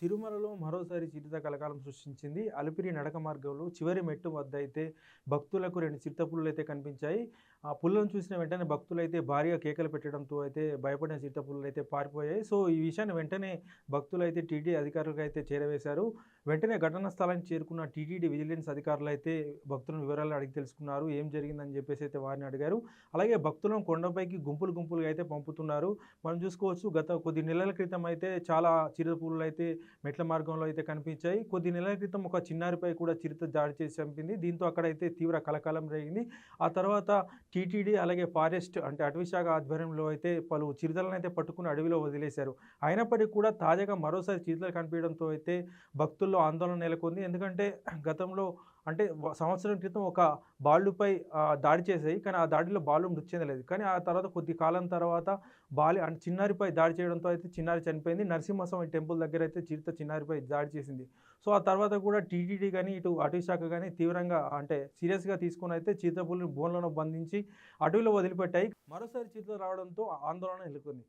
తిరుమలలో మరోసారి చిరుత కలకాలం సృష్టించింది. అలిపిరి నడక మార్గంలో చివరి మెట్టు వద్ద అయితే భక్తులకు రెండు చిరుత పులులు అయితే కనిపించాయి. ఆ పుల్లను చూసిన వెంటనే భక్తులు అయితే భారీగా కేకలు పెట్టడంతో అయితే భయపడిన చిరుత పులులు అయితే పారిపోయాయి. సో ఈ విషయాన్ని వెంటనే భక్తులు అయితే టీటీ అధికారులకు అయితే చేరవేశారు. వెంటనే ఘటనా స్థలానికి చేరుకున్న టీటీడీ విజిలెన్స్ అధికారులు అయితే భక్తులను వివరాలు అడిగి తెలుసుకున్నారు. ఏం జరిగిందని చెప్పేసి అయితే వారిని అడిగారు. అలాగే భక్తులను కొండపైకి గుంపులు గుంపులుగా అయితే పంపుతున్నారు. మనం చూసుకోవచ్చు గత కొద్ది నెలల క్రితం అయితే చాలా చిరుత పులులు అయితే మెట్ల మార్గంలో అయితే కనిపించాయి. కొద్ది నెలల క్రితం ఒక చిన్నారిపై కూడా చిరుత జాడి చేసి చంపింది. దీంతో అక్కడైతే తీవ్ర కలకాలం రేగింది. ఆ తర్వాత టీటీడీ అలాగే ఫారెస్ట్ అంటే అటవీ శాఖ ఆధ్వర్యంలో అయితే పలు చిరుతలను అయితే పట్టుకుని అడవిలో వదిలేశారు. అయినప్పటికీ కూడా తాజాగా మరోసారి చిరుతలు కనిపించడంతో అయితే భక్తుల్లో ఆందోళన నెలకొంది. ఎందుకంటే గతంలో అంటే సంవత్సరం క్రితం ఒక బాలుపై దాడి చేసాయి కానీ ఆ దాడిలో బాలు మృతి చెందలేదు. కానీ ఆ తర్వాత కొద్ది కాలం తర్వాత బాలి అంటే చిన్నారిపై దాడి చేయడంతో అయితే చిన్నారి చనిపోయింది. నరసింహస్వామి టెంపుల్ దగ్గర అయితే చిరుత చిన్నారిపై దాడి చేసింది. సో ఆ తర్వాత కూడా టీటీడీ కానీ ఇటు అటవీ శాఖ కానీ తీవ్రంగా అంటే సీరియస్గా తీసుకొని అయితే చిరుతపుల్ని బోన్లను బంధించి అటవీలో వదిలిపెట్టాయి. మరోసారి చిరుత రావడంతో ఆందోళన నెలకొంది.